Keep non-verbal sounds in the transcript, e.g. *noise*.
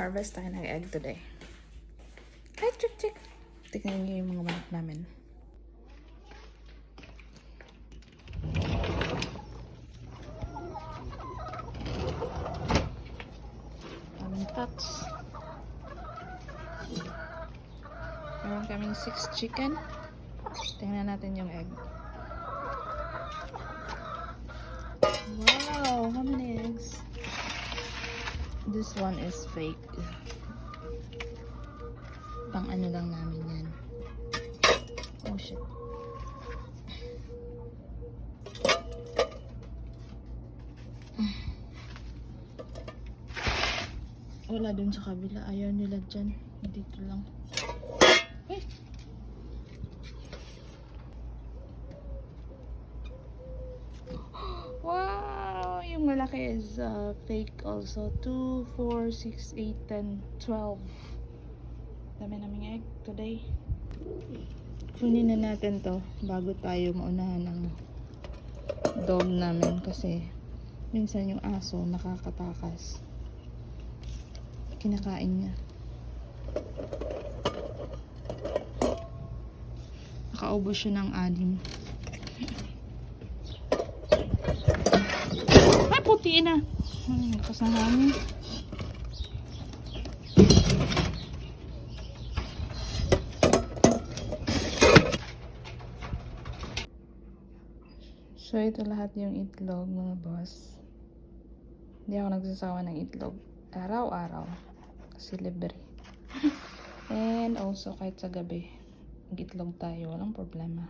Harvest tayo ng egg today. Hi, chick chick! Tignan niyo yung mga manok namin. Daming packs. Meron kaming 6 chicken. Tingnan natin yung egg. Wow! This one is fake. Pang ano lang namin yan. Oh shit. Wala dun sa kabila. Ayaw nila dyan. Dito lang. Eh! Wow! Yung malaki is uh, fake also. 2, 4, 6, 8, 10, 12. Dami naming egg today. Kunin na natin to bago tayo maunahan ng dog namin kasi minsan yung aso nakakatakas. Kinakain niya. Nakaubos siya ng anim. Ay, puti na. Ay, lakas na namin. So, ito lahat yung itlog, mga boss. Hindi ako nagsasawa ng itlog. Araw-araw. Kasi libre. *laughs* And also, kahit sa gabi, itlog tayo. Walang problema.